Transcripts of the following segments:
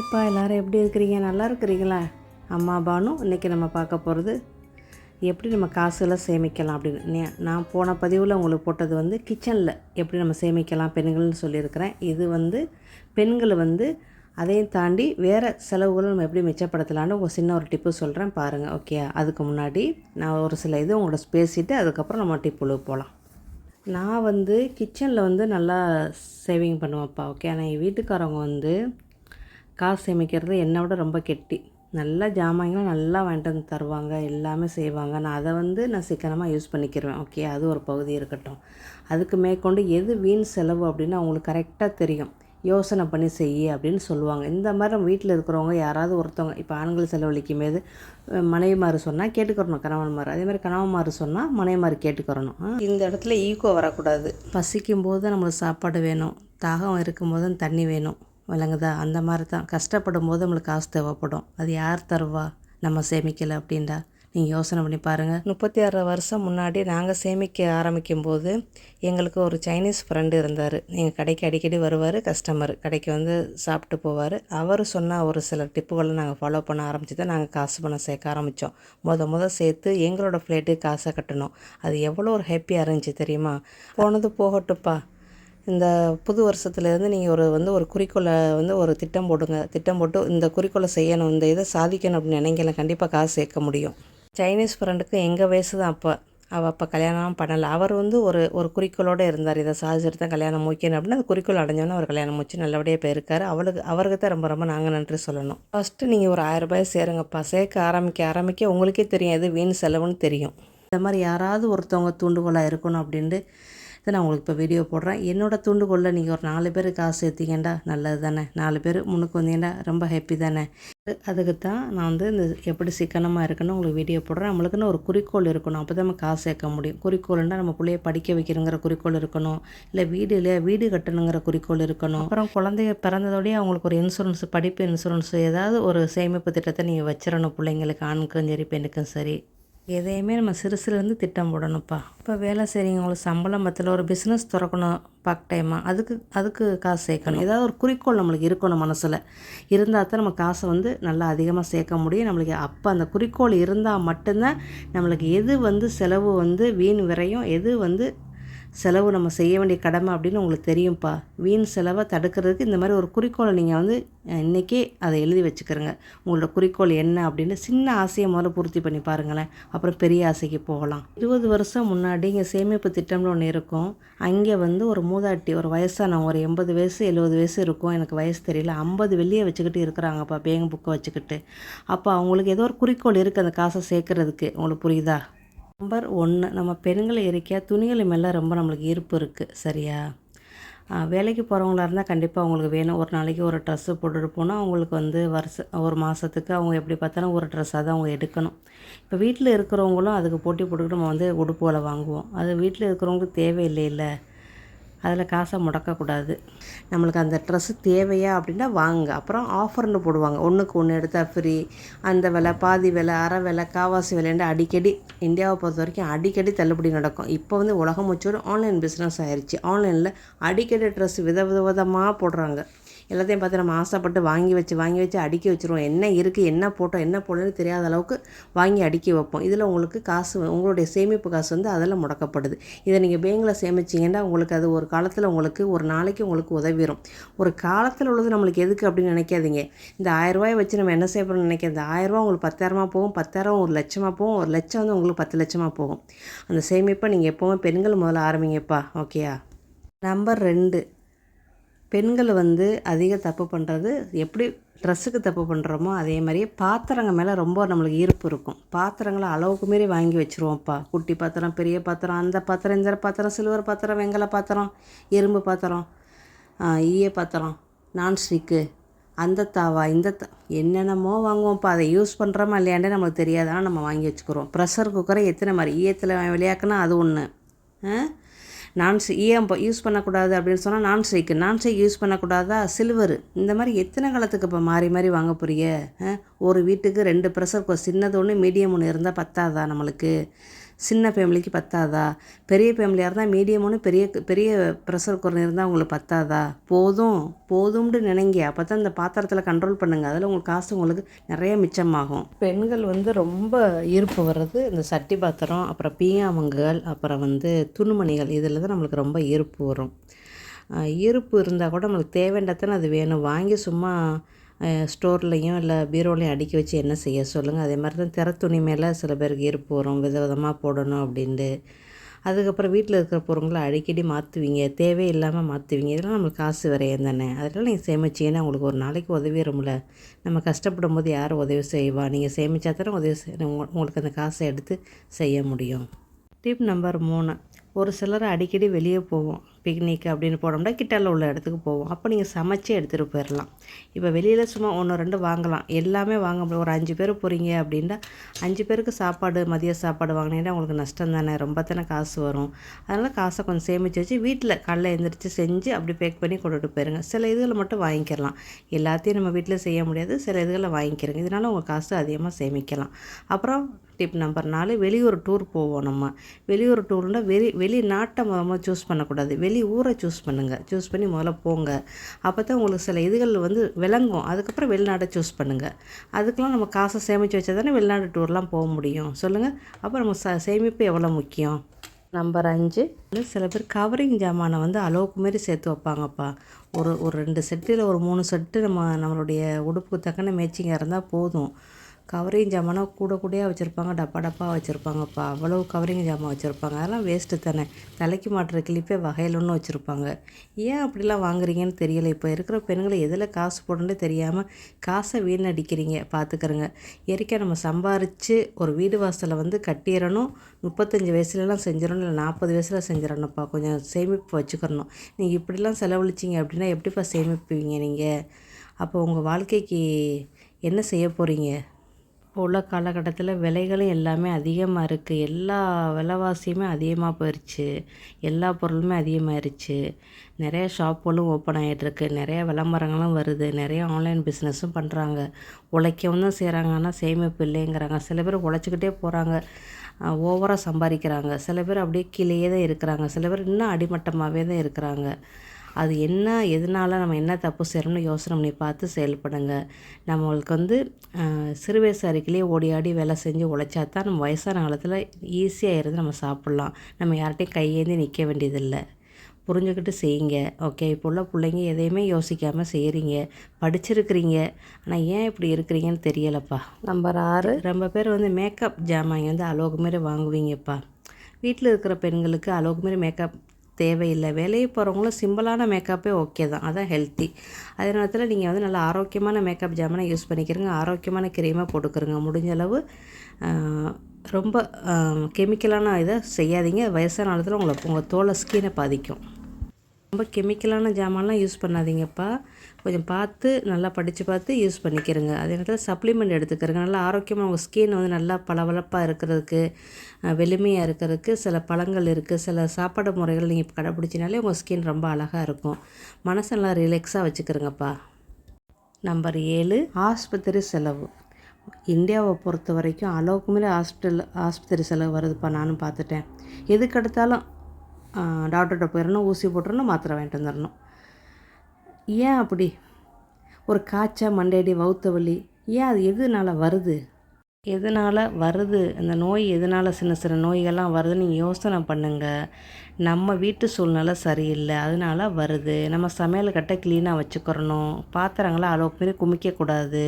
ஹாய்ப்பா எல்லோரும் எப்படி இருக்கிறீங்க? நல்லா இருக்கிறீங்களா? அம்மா பானு இன்றைக்கி நம்ம பார்க்க போகிறது எப்படி நம்ம காசுலாம் சேமிக்கலாம் அப்படின்னு. நான் போன பதிவில் உங்களுக்கு போட்டது வந்து கிச்சனில் எப்படி நம்ம சேமிக்கலாம் பெண்கள்னு சொல்லியிருக்கிறேன். இது வந்து பெண்களை வந்து அதையும் தாண்டி வேறு செலவுகளை நம்ம எப்படி மிச்சப்படுத்தலான்னு ஒரு சின்ன ஒரு டிப்பு சொல்கிறேன் பாருங்கள் ஓகே அதுக்கு முன்னாடி நான் ஒரு சில இது உங்களோட பேசிவிட்டு அதுக்கப்புறம் நம்ம டிப்புளுக்கு போகலாம் நான் வந்து கிச்சனில் வந்து நல்லா சேவிங் பண்ணுவேன்ப்பா ஓகே ஆனால் என் வீட்டுக்காரவங்க வந்து காசு சேமிக்கிறது என்னை விட ரொம்ப கெட்டி. நல்லா ஜாமான்களும் நல்லா வாங்கிட்டு வந்து தருவாங்க எல்லாமே செய்வாங்க. நான் அதை வந்து நான் சிக்கனமாக யூஸ் பண்ணிக்கிருவேன். ஓகே அது ஒரு பகுதி இருக்கட்டும். அதுக்கு மேற்கொண்டு எது வீண் செலவு அப்படின்னு அவங்களுக்கு கரெக்டாக தெரியும். யோசனை பண்ணி செய்ய அப்படின்னு சொல்லுவாங்க. இந்த மாதிரி நம்ம வீட்டில் இருக்கிறவங்க யாராவது ஒருத்தவங்க இப்போ ஆண்கள் செலவழிக்கும் போது மனைவிமார் சொன்னால் கேட்டுக்கிறணும் கணவன்மார். அதே மாதிரி கணவன்மார் சொன்னால் மனைவிமார் கேட்டுக்கிறணும். இந்த இடத்துல ஈகோ வரக்கூடாது. பசிக்கும் போது நம்மளுக்கு சாப்பாடு வேணும். தாகம் இருக்கும்போது தண்ணி வேணும். விளங்குதா அந்த மாதிரி தான் கஷ்டப்படும் போது நம்மளுக்கு காசு தேவைப்படும். அது யார் தருவா? நம்ம சேமிக்கலை அப்படின்டா நீங்கள் யோசனை பண்ணி பாருங்கள் முப்பத்தி ஆறு வருஷம் முன்னாடி நாங்கள் சேமிக்க ஆரம்பிக்கும் போது எங்களுக்கு ஒரு சைனீஸ் ஃப்ரெண்டு இருந்தார். எங்கள் கடைக்கு அடிக்கடி வருவார் கஸ்டமர் கடைக்கு வந்து சாப்பிட்டு போவார். அவர் சொன்ன ஒரு சில டிப்புகளை நாங்கள் ஃபாலோ பண்ண ஆரம்பித்து தான் நாங்கள் காசு பணம் சேர்க்க ஆரம்பித்தோம் முத முத சேர்த்து எங்களோட ஃப்ளைட்டுக்கு காசை கட்டணும். அது எவ்வளோ ஒரு ஹாப்பியாக இருந்துச்சு தெரியுமா? போனது போகட்டும்ப்பா. இந்த புது வருஷத்துலேருந்து நீங்கள் ஒரு வந்து ஒரு குறிக்கோளை வந்து ஒரு திட்டம் போடுங்க. திட்டம் போட்டு இந்த குறிக்கோளை செய்யணும். இந்த இதை சாதிக்கணும் அப்படின்னு நினைக்கல. கண்டிப்பாக காசு சேர்க்க முடியும். சைனீஸ் ஃப்ரெண்டுக்கு எங்கள் வயசு தான் அப்போ? அவள் அப்போ கல்யாணம் பண்ணலை. அவர் வந்து ஒரு ஒரு குறிக்கோளோடு இருந்தார். இதை சாதிச்சுட்டு தான் கல்யாணம் முடிக்கணும் அப்படின்னு அந்த குறிக்கோள் அடைஞ்சோன்னே அவர் கல்யாணம் முடிச்சு நல்லபடியாக போயிருக்காரு. அவளுக்கு அவருக்கு தான் ரொம்ப ரொம்ப நாங்கள் நன்றி சொல்லணும். ஃபஸ்ட்டு நீங்கள் ஒரு ஆயிரம் ரூபாய் சேருங்கப்பா. சேர்க்க ஆரம்பிக்க ஆரம்பிக்க உங்களுக்கே தெரியும் எது வீண் செலவுன்னு தெரியும். இந்த மாதிரி யாராவது ஒருத்தவங்க தூண்டுகோலாக இருக்கணும் அப்படின்ட்டு நான் உங்களுக்கு இப்போ வீடியோ போடுறேன். என்னோட தூண்டுகோலில் நீங்கள் ஒரு நாலு பேர் காசு சேர்த்திங்கண்டா நல்லது தானே? நாலு பேர் முன்னுக்கு வந்தீங்கன்னா ரொம்ப ஹாப்பி தானே? அதுக்கு தான் நான் வந்து இந்த எப்படி சிக்கனமாக இருக்குன்னு உங்களுக்கு வீடியோ போடுறேன். நம்மளுக்குன்னு ஒரு குறிக்கோள் இருக்கணும். அப்போ தான் நம்ம காசு சேர்க்க முடியும். குறிக்கோள்னா நம்ம பிள்ளைய படிக்க வைக்கிறங்கிற குறிக்கோள் இருக்கணும். இல்லை வீடு இல்லையா வீடு கட்டணுங்கிற குறிக்கோள் இருக்கணும். அப்புறம் குழந்தைய பிறந்ததோடய அவங்களுக்கு ஒரு இன்சூரன்ஸ் படிப்பு இன்சூரன்ஸ் ஏதாவது ஒரு சேமிப்பு திட்டத்தை நீங்கள் வச்சிடணும். பிள்ளைங்களுக்கு ஆணுக்கும் சரி பெண்ணுக்கும் சரி. எதையுமே நம்ம சிறு சிறுலேருந்து திட்டம் போடணும்ப்பா. இப்போ வேலை செய்கிறவங்களுக்கு சம்பளம் பத்தில் ஒரு பிஸ்னஸ் திறக்கணும் பார்ட் டைமாக அதுக்கு அதுக்கு காசு சேர்க்கணும். ஏதாவது ஒரு குறிக்கோள் நம்மளுக்கு இருக்கணும் மனசில். இருந்தால் தான் நம்ம காசை வந்து நல்லா அதிகமாக சேர்க்க முடியும். நம்மளுக்கு அப்போ அந்த குறிக்கோள் இருந்தால் மட்டும்தான் நம்மளுக்கு எது வந்து செலவு வந்து வீண் விரையும் எது வந்து செலவு நம்ம செய்ய வேண்டிய கடமை அப்படின்னு உங்களுக்கு தெரியும்ப்பா. வீண் செலவை தடுக்கிறதுக்கு இந்த மாதிரி ஒரு குறிக்கோளை நீங்கள் வந்து இன்றைக்கே அதை எழுதி வச்சுக்கிறங்க. உங்களோட குறிக்கோள் என்ன அப்படின்னு சின்ன ஆசையை முதல்ல பூர்த்தி பண்ணி பாருங்களேன். அப்புறம் பெரிய ஆசைக்கு போகலாம். இருபது வருஷம் முன்னாடி இங்கே சேமிப்பு திட்டம்னு ஒன்று இருக்கும். அங்கே வந்து ஒரு மூதாட்டி ஒரு வயசானவங்க ஒரு எண்பது வயசு எழுபது வயசு இருக்கும். எனக்கு வயசு தெரியல. ஐம்பது வெள்ளியை வச்சுக்கிட்டு இருக்கிறாங்கப்பா பேங்க் புக்கை வச்சுக்கிட்டு. அப்போ அவங்களுக்கு ஏதோ ஒரு குறிக்கோள் இருக்குது அந்த காசை சேர்க்கறதுக்கு. உங்களுக்கு புரியுதா? நம்பர் ஒன்று நம்ம பெண்களை இருக்க துணிகள் மேலே ரொம்ப நம்மளுக்கு ஈர்ப்பு இருக்குது சரியா? வேலைக்கு போகிறவங்களா இருந்தால் கண்டிப்பாக அவங்களுக்கு வேணும். ஒரு நாளைக்கு ஒரு ட்ரெஸ்ஸு போட்டுட்டு போனால் அவங்களுக்கு வந்து வருஷ ஒரு மாதத்துக்கு அவங்க எப்படி பார்த்தாலும் ஒரு ட்ரெஸ்ஸாக தான் அவங்க எடுக்கணும். இப்போ வீட்டில் இருக்கிறவங்களும் அதுக்கு போட்டி போட்டுக்கிட்டு நம்ம வந்து உடுப்புகளை வாங்குவோம். அது வீட்டில் இருக்கிறவங்களுக்கு தேவையில்லை இல்லை அதில் காசை முடக்கக்கூடாது. நம்மளுக்கு அந்த ட்ரெஸ்ஸு தேவையா அப்படின்னா வாங்க. அப்புறம் ஆஃபர்னு போடுவாங்க. ஒன்றுக்கு ஒன்று எடுத்தால் ஃப்ரீ. அந்த விலை பாதி விலை அரை விலை காவாசி விலைன்ட்டு அடிக்கடி இந்தியாவை பொறுத்த வரைக்கும் அடிக்கடி தள்ளுபடி நடக்கும். இப்போ வந்து உலகம் முச்சோடு ஆன்லைன் பிஸ்னஸ் ஆயிடுச்சு ஆன்லைனில் அடிக்கடி ட்ரெஸ் வித வித விதமாக போடுறாங்க. எல்லாத்தையும் பார்த்து நம்ம ஆசைப்பட்டு வாங்கி வச்சு வாங்கி வச்சு அடுக்கி வச்சுருவோம். என்ன இருக்குது என்ன போட்டோம் என்ன போடணும்னு தெரியாத அளவுக்கு வாங்கி அடுக்கி வைப்போம். இதில் உங்களுக்கு காசு உங்களுடைய சேமிப்பு காசு வந்து அதில் முடக்கப்படுது. இதை நீங்கள் பேங்கில் சேமிச்சிங்கன்னா உங்களுக்கு அது ஒரு காலத்தில் உங்களுக்கு ஒரு நாளைக்கு உங்களுக்கு உதவிடும். ஒரு காலத்தில் உள்ளது நம்மளுக்கு எதுக்கு அப்படின்னு நினைக்காதீங்க. இந்த ஆயிரரூவாயை வச்சு நம்ம என்ன செய்ய போகிறோம்னு நினைக்க இந்த ஆயிரரூவா உங்களுக்கு பத்தாயிரமா போகும் பத்தாயிரம் ஒரு லட்சமாக போகும் ஒரு லட்சம் வந்து உங்களுக்கு பத்து லட்சமாக போகும். அந்த சேமிப்பை நீங்கள் எப்போவுமே பெண்கள் முதல்ல ஆரம்பிங்கப்பா. ஓகேயா? நம்பர் ரெண்டு. பெண்கள் வந்து அதிக தப்பு பண்ணுறது எப்படி ட்ரெஸ்ஸுக்கு தப்பு பண்ணுறோமோ அதே மாதிரியே பாத்திரங்கள் மேலே ரொம்ப நம்மளுக்கு ஈர்ப்பு இருக்கும். பாத்திரங்களை அளவுக்கு மீறி வாங்கி வச்சுருவோம்ப்பா. குட்டி பாத்திரம் பெரிய பாத்திரம் அந்த பாத்திரம் இந்த பாத்திரம் சில்வர் பாத்திரம் வெங்கல பாத்திரம் இரும்பு பாத்திரம் ஈய பாத்திரம் நான்ஸ்டிக்கு அந்த தாவா இந்த த என்னென்னமோ வாங்குவோம்ப்பா. அதை யூஸ் பண்ணுறோமா இல்லையாண்டே நம்மளுக்கு தெரியாது. ஆனால் நம்ம வாங்கி வச்சுக்கிறோம். ப்ரெஷர் குக்கரை எத்தனை மாதிரி ஈயத்தில் விளையாக்குனா அது ஒன்று நான்ஸ்டிக் ஈயம் யூஸ் பண்ணக்கூடாது அப்படின்னு சொன்னால் நான்ஸ்டிக்கு நான்ஸ்டிக் யூஸ் பண்ணக்கூடாதா? சில்வர். இந்த மாதிரி எத்தனை காலத்துக்கு இப்போ மாறி மாறி வாங்க போறிய ஒரு வீட்டுக்கு ரெண்டு ப்ரெஷர் சின்னது ஒன்று மீடியம் ஒன்று இருந்தால் பத்தாதா நம்மளுக்கு? சின்ன ஃபேமிலிக்கு பத்தாதா? பெரிய ஃபேமிலியாக இருந்தால் மீடியமான பெரிய பெரிய ப்ரெஷர் குக்கர் இருந்தால் உங்களுக்கு பத்தாதா? போதும் போதும்னு நினைங்க. அப்போ தான் இந்த பாத்திரத்தில் கண்ட்ரோல் பண்ணுங்கள் அதில் உங்களுக்கு காசு உங்களுக்கு நிறைய மிச்சமாகும். பெண்கள் வந்து ரொம்ப ஈர்ப்பு வர்றது இந்த சட்டி பாத்திரம் அப்புறம் பீங்காமங்கள் அப்புறம் வந்து துணிமணிகள். இதில் தான் நம்மளுக்கு ரொம்ப ஈர்ப்பு வரும். ஈர்ப்பு இருந்தால் கூட நம்மளுக்கு தேவைண்டத்தானே அது வேணும். வாங்கி சும்மா ஸ்டோர்லேயும் இல்லை பீரோலையும் அடுக்கி வச்சு என்ன செய்ய சொல்லுங்கள் அதே மாதிரி தான் திற துணி மேலே சில பேருக்கு ஈர்ப்பு வரும். விதவிதமாக போடணும் அப்படின்ட்டு. அதுக்கப்புறம் வீட்டில் இருக்கிற பொருங்களை அடிக்கடி மாற்றுவீங்க. தேவையில்லாமல் மாற்றுவீங்க. இதெல்லாம் நம்மளுக்கு காசு விரையம் தானே. அதெல்லாம் நீங்கள் சேமிச்சிங்கன்னா உங்களுக்கு ஒரு நாளைக்கு உதவி வரும்ல. நம்ம கஷ்டப்படும் போது யார் உதவி செய்வா? நீங்கள் சேமித்தா தானே உதவி உங்களுக்கு அந்த காசை எடுத்து செய்ய முடியும். டிப் நம்பர் மூணு. ஒரு சிலர் அடிக்கடி வெளியே போவோம். பிக்னிக் அப்படின்னு போனோம்னா கிட்டால உள்ள இடத்துக்கு போவோம். அப்போ நீங்கள் சமைச்சே எடுத்துகிட்டு போயிடலாம் இப்போ வெளியில் சும்மா ஒன்று ரெண்டு வாங்கலாம். எல்லாமே வாங்க முடியும். ஒரு அஞ்சு பேர் போகிறீங்க அப்படின்னா அஞ்சு பேருக்கு சாப்பாடு மதிய சாப்பாடு வாங்கினீங்கன்னா உங்களுக்கு நஷ்டம் தானே. ரொம்ப தானே காசு வரும். அதனால் காசை கொஞ்சம் சேமித்து வச்சு வீட்டில் காலைல எழுந்திரிச்சு செஞ்சு அப்படி பேக் பண்ணி கொண்டுட்டு போயிருங்க. சில இதுகளை மட்டும் வாங்கிக்கலாம். எல்லாத்தையும் நம்ம வீட்டில் செய்ய முடியாது. சில இதுகளை வாங்கிக்கிறோங்க. இதனால் உங்கள் காசு அதிகமாக சேமிக்கலாம். அப்புறம் டிப் நம்பர் நாலு வெளியூர் டூர் போவோம் நம்ம. வெளியூர் டூர்னால் வெளி வெளிநாட்டை முதல்ல சூஸ் பண்ணக்கூடாது. வெளி ஊரை சூஸ் பண்ணுங்கள் சூஸ் பண்ணி முதல்ல போங்க. அப்போ தான் உங்களுக்கு சில இதுகள் வந்து விளங்கும். அதுக்கப்புறம் வெளிநாட்டை சூஸ் பண்ணுங்கள் அதுக்கெலாம் நம்ம காசை சேமித்து வச்சா தானே வெளிநாடு டூர்லாம் போக முடியும். சொல்லுங்கள் அப்போ நம்ம ச சேமிப்பு எவ்வளோ முக்கியம்? நம்பர் அஞ்சு சில பேர் கவரிங் ஜாமானை வந்து அளவுக்கு மாரி சேர்த்து வைப்பாங்கப்பா. ஒரு ஒரு ரெண்டு செட்டில் ஒரு மூணு செட்டு நம்ம நம்மளுடைய உடுப்புக்கு தக்கன மேட்சிங்காக இருந்தால் போதும். கவரிங் ஜாமானை கூட கூடயாக வச்சுருப்பாங்க டப்பா டப்பா வச்சுருப்பாங்கப்பா. அவ்வளோ கவரிங் ஜாமான் வச்சுருப்பாங்க. அதெல்லாம் வேஸ்ட்டு தானே. தலைக்கு மாட்டுற கிளிப்பே வகையில் ஒன்று வச்சுருப்பாங்க. ஏன் அப்படிலாம் வாங்குறீங்கன்னு தெரியல. இப்போ இருக்கிற பெண்களை எதில் காசு போடணுன்னு தெரியாமல் காசை வீணடிக்கிறீங்க. பார்த்துக்கிறங்க. இயற்கையாக நம்ம சம்பாரித்து ஒரு வீடு வாசலை வந்து கட்டிடணும் முப்பத்தஞ்சு வயசுலலாம் செஞ்சிடணும். இல்லை நாற்பது வயசில் செஞ்சிடணும்ப்பா. கொஞ்சம் சேமிப்பு வச்சுக்கிறணும். நீங்கள் இப்படிலாம் செலவழிச்சிங்க அப்படின்னா எப்படிப்பா சேமிப்பீங்க நீங்கள் அப்போ உங்கள் வாழ்க்கைக்கு என்ன செய்ய போகிறீங்க இப்போ உள்ள காலகட்டத்தில் விலைகளும் எல்லாமே அதிகமாக இருக்குது எல்லா விலைவாசியுமே அதிகமாக போயிடுச்சு எல்லா பொருளுமே அதிகமாகிருச்சு நிறைய ஷாப்புகளும் ஓப்பன் ஆகிட்டுருக்கு நிறைய விளம்பரங்களும் வருது. நிறைய ஆன்லைன் பிஸ்னஸும் பண்ணுறாங்க உழைக்கவும் தான் செய்கிறாங்க ஆனால் சேமிப்பு இல்லைங்கிறாங்க. சில பேர் உழைச்சிக்கிட்டே போகிறாங்க ஓவராக சம்பாதிக்கிறாங்க. சில பேர் அப்படியே கீழேயே தான் இருக்கிறாங்க. சில பேர் இன்னும் அடிமட்டமாகவே தான் இருக்கிறாங்க. அது என்ன எதனால நம்ம என்ன தப்பு செய்கிறோம்னு யோசனை பண்ணி பார்த்து செயல்படுங்க. நம்மளுக்கு வந்து சிறு வயசு அறிக்கையிலே ஓடி ஆடி வேலை செஞ்சு உழைச்சா தான் நம்ம வயசான காலத்தில் ஈஸியாக இருந்து நம்ம சாப்பிட்லாம். நம்ம யார்கிட்டையும் கையேந்தி நிற்க வேண்டியதில்லை. புரிஞ்சுக்கிட்டு செய்யுங்க. ஓகே இப்போ உள்ள பிள்ளைங்க எதையுமே யோசிக்காமல் செய்கிறீங்க படிச்சிருக்கிறீங்க. ஆனால் ஏன் இப்படி இருக்கிறீங்கன்னு தெரியலப்பா. நம்பர் ஆறு. ரொம்ப பேர் வந்து மேக்கப் ஜாமான் வந்து மாரி வாங்குவீங்கப்பா. வீட்டில் இருக்கிற பெண்களுக்கு அளவுக்கு மாரி மேக்கப் தேவையில்லை. வேலையை போகிறவங்களும் சிம்பிளான மேக்கப்பே ஓகே தான். அதான் ஹெல்த்தி அதே நேரத்தில் நீங்கள் வந்து நல்ல ஆரோக்கியமான மேக்கப் ஜாமனை யூஸ் பண்ணிக்கிறங்க. ஆரோக்கியமான கிரீமை போட்டுக்கிறங்க. முடிஞ்ச அளவு ரொம்ப கெமிக்கலான இதை செய்யாதீங்க. வயசான காலத்தில் உங்களை உங்கள் தோலை ஸ்கினை பாதிக்கும். ரொம்ப கெமிக்கலான ஜாமான்லாம் யூஸ் பண்ணாதீங்கப்பா. கொஞ்சம் பார்த்து நல்லா படித்து பார்த்து யூஸ் பண்ணிக்கிறங்க. அதே நேரத்தில் சப்ளிமெண்ட் எடுத்துக்கிறங்க. நல்லா ஆரோக்கியமாக உங்கள் ஸ்கின் வந்து நல்லா பளபளப்பாக இருக்கிறதுக்கு வெளிமையாக வெளுமையாக இருக்கிறதுக்கு சில பழங்கள் இருக்குது சில சாப்பாடு முறைகள் நீங்கள் கடைப்பிடிச்சினாலே உங்கள் ஸ்கின் ரொம்ப அழகாக இருக்கும். மனசை நல்லா ரிலாக்ஸாக வச்சுக்கிறங்கப்பா. நம்பர் ஏழு ஆஸ்பத்திரி செலவு. இந்தியாவை பொறுத்த வரைக்கும் அளவுக்கு மேலே ஹாஸ்பிட்டல் ஆஸ்பத்திரி செலவு வருதுப்பா. நானும் பார்த்துட்டேன். எதுக்கு எடுத்தாலும் டாக்டர்கிட்ட போயிடணும் ஊசி போட்டுறணும் மாத்திரை வாங்கிட்டு வந்துடணும். ஏன் அப்படி? ஒரு காய்ச்சல் மண்டையடி வவுத்த வலி ஏன் அது எதுனால வருது? எதனால் வருது? அந்த நோய் எதனால் சின்ன சின்ன நோய்கள்லாம் வருதுன்னு நீங்கள் யோசனை பண்ணுங்கள் நம்ம வீட்டு சூழ்நிலை சரியில்லை. அதனால வருது. நம்ம சமையல் கட்டை க்ளீனாக வச்சுக்கிறணும். பாத்திரங்களை அளவுக்கு மீறி குமிக்கக்கூடாது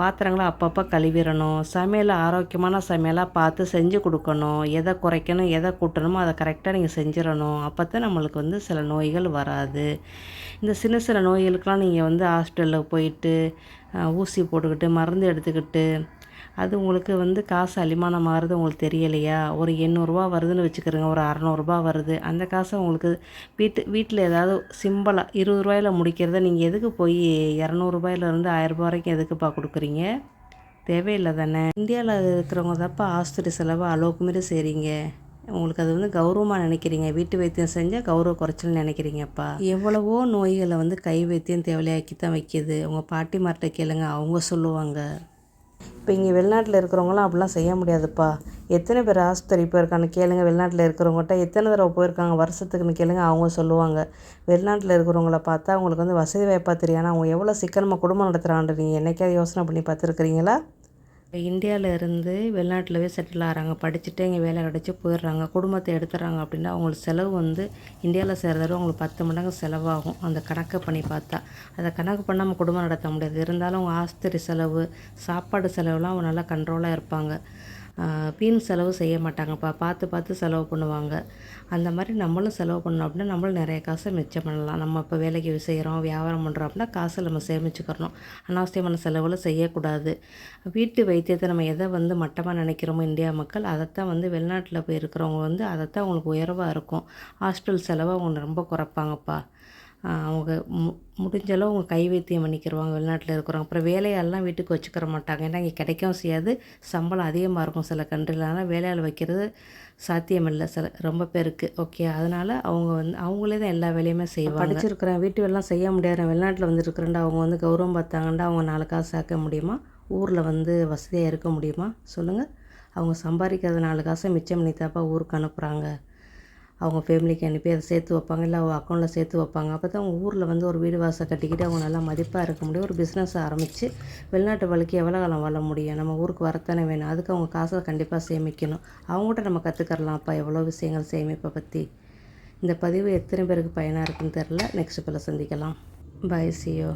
பாத்திரங்களை அப்பப்போ கழுவிடணும். சமையல் ஆரோக்கியமான சமையலாக பார்த்து செஞ்சு கொடுக்கணும். எதை குறைக்கணும் எதை கூட்டணுமோ அதை கரெக்டாக நீங்கள் செஞ்சிடணும். அப்போ தான் நம்மளுக்கு வந்து சில நோய்கள் வராது. இந்த சின்ன சின்ன நோய்களுக்கெலாம் நீங்கள் வந்து ஹாஸ்பிட்டலில் போயிட்டு ஊசி போட்டுக்கிட்டு மருந்து எடுத்துக்கிட்டு அது உங்களுக்கு வந்து காசு அலிமானம் ஆகிறது உங்களுக்கு தெரியலையா? ஒரு எண்ணூறுரூவா வருதுன்னு வச்சுக்கிறோங்க ஒரு அறநூறுபா வருது. அந்த காசை உங்களுக்கு வீட்டு வீட்டில் ஏதாவது சிம்பிளாக இருபது ரூபாயில முடிக்கிறத நீங்கள் எதுக்கு போய் இரநூறுபாயிலேருந்து ஆயிரரூபா வரைக்கும் எதுக்குப்பா கொடுக்குறீங்க? தேவையில்லை தானே. இந்தியாவில் இருக்கிறவங்க தான்ப்பா ஆஸ்பத்திரி செலவு அளவுக்கு மீறி செய்கிறீங்க உங்களுக்கு அது வந்து கௌரவமாக நினைக்கிறீங்க. வீட்டு வைத்தியம் செஞ்சால் கௌரவ குறைச்சல் நினைக்கிறீங்கப்பா. எவ்வளவோ நோய்களை வந்து கை வைத்தியம் தேவையாக்கி தான் வைக்கிது. உங்கள் பாட்டிமார்கிட்ட கேளுங்க அவங்க சொல்லுவாங்க. இப்போ இங்கே வெளிநாட்டில் இருக்கிறவங்களாம் அப்படிலாம் செய்ய முடியாதுப்பா. எத்தனை பேர் ஆஸ்பத்திரி போயிருக்கான்னு கேளுங்க. வெளிநாட்டில் இருக்கிறவங்ககிட்ட எத்தனை தடவை போயிருக்காங்க? வருஷத்துக்குன்னு கேளுங்க. அவங்க சொல்லுவாங்க. வெளிநாட்டில் இருக்கிறவங்கள பார்த்தா அவங்களுக்கு வந்து வசதி வாய்ப்பாக தெரியும். ஆனால் அவங்க எவ்வளோ சிக்கனமாக குடும்பம் நடத்துகிறான்ட்டு நீங்கள் என்னைக்காவது யோசனை பண்ணி பார்த்துருக்குறீங்களா? இந்தியாவில் இருந்து வெளிநாட்டில் செட்டில் ஆகிறாங்க. படிச்சுட்டு இங்கே வேலை கிடச்சி போயிடுறாங்க. குடும்பத்தை எடுத்துடுறாங்க அப்படின்னா அவங்களுக்கு செலவு வந்து இந்தியாவில் செய்கிறத அவங்களுக்கு பத்து மடங்கு செலவாகும். அந்த கணக்கை பண்ணி பார்த்தா. அதை கணக்கு பண்ணால் நம்ம குடும்பம் நடத்த முடியாது. இருந்தாலும் அவங்க ஆஸ்திரி செலவு சாப்பாடு செலவுலாம் அவங்க நல்லா கண்ட்ரோலாக இருப்பாங்க. வீண் செலவு செய்ய மாட்டாங்கப்பா பார்த்து பார்த்து செலவு பண்ணுவாங்க. அந்த மாதிரி நம்மளும் செலவு பண்ணோம் அப்படின்னா நம்மளும் நிறைய காசை மிச்சம் பண்ணலாம். நம்ம இப்போ வேலைக்கு செய்கிறோம் வியாபாரம் பண்ணுறோம் அப்படின்னா காசை நம்ம சேமிச்சுக்கிறணும். அனாவசியமான செலவுல செய்யக்கூடாது. வீட்டு வைத்தியத்தை நம்ம எதை வந்து மட்டமாக நினைக்கிறோமோ இந்தியா மக்கள் அதைத்தான் வந்து வெளிநாட்டில் போய் இருக்கிறவங்க வந்து அதைத்தான் அவங்களுக்கு உயர்வாக இருக்கும். ஹாஸ்பிட்டல் செலவை அவங்க ரொம்ப குறைப்பாங்கப்பா. அவங்க மு முடிஞ்ச அளவு அவங்க கை வைத்தியம் பண்ணிக்கிருவாங்க வெளிநாட்டில் இருக்கிறவங்க. அப்புறம் வேலையாளெலாம் வீட்டுக்கு வச்சுக்கிற மாட்டாங்க. ஏன்னா இங்கே கிடைக்கவும் செய்யாது. சம்பளம் அதிகமாக இருக்கும் சில கண்ட்ரியில் ஆனால் வேலையாள் வைக்கிறது சாத்தியமில்லை சில ரொம்ப பேருக்கு. ஓகே அதனால் அவங்க வந்து அவங்களே தான் எல்லா வேலையுமே செய்வாங்க. படிச்சிருக்கிறேன். வீட்டு வேலைலாம் செய்ய முடியாது. வெளிநாட்டில் வந்து இருக்கிறேன்டா அவங்க வந்து கௌரவம் பார்த்தாங்கண்டா அவங்க நாலு காசு சேர்க்க முடியுமா? ஊரில் வந்து வசதியாக இருக்க முடியுமா? சொல்லுங்கள் அவங்க சம்பாதிக்கிறது நாலு காசை மிச்சம் பண்ணி தாப்பா ஊருக்கு அனுப்புகிறாங்க அவங்க ஃபேமிலிக்கு அனுப்பி அதை சேர்த்து வைப்பாங்க இல்லை அவங்க அக்கௌண்ட்டில் சேர்த்து வைப்பாங்க. அப்போ தான் அவங்க ஊரில் வந்து ஒரு வீடு வாசல் கட்டிக்கிட்டு அவங்க நல்லா மதிப்பாக இருக்க முடியும். ஒரு பிஸ்னஸ் ஆரம்பித்து வெளிநாட்டு வழக்கு எவ்வளோ காலம் வாழ முடியும்? நம்ம ஊருக்கு வரத்தானே வேணும். அதுக்கு அவங்க காசை கண்டிப்பாக சேமிக்கணும். அவங்ககிட்ட நம்ம கற்றுக்கறலாம் அப்போ எவ்வளோ விஷயங்கள் சேமிப்பை பற்றி இந்த பதிவு எத்தனை பேருக்கு பயனாக இருக்குன்னு தெரில நெக்ஸ்ட் பிள்ளை சந்திக்கலாம். பாய் சியோ